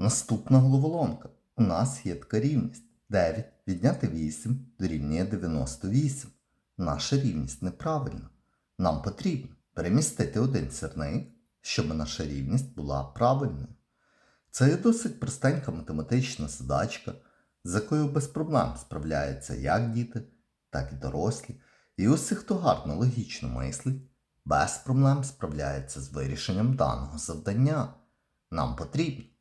Наступна головоломка. У нас є така рівність. 9 відняти 8 дорівнює 98. Наша рівність неправильна. Нам потрібно перемістити один сірник, щоб наша рівність була правильною. Це є досить простенька математична задачка, з якою без проблем справляються як діти, так і дорослі. І усі, хто гарно логічно мислить, без проблем справляється з вирішенням даного завдання. Нам потрібно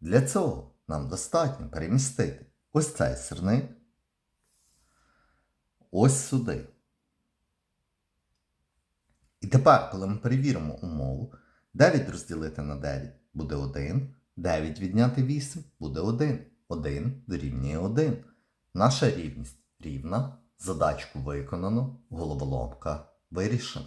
Для цього нам достатньо перемістити ось цей сирник ось сюди. І тепер, коли ми перевіримо умову, 9 розділити на 9 буде 1, 9 відняти 8 буде 1. 1 дорівнює 1. Наша рівність рівна, задачку виконано, головоломка вирішена.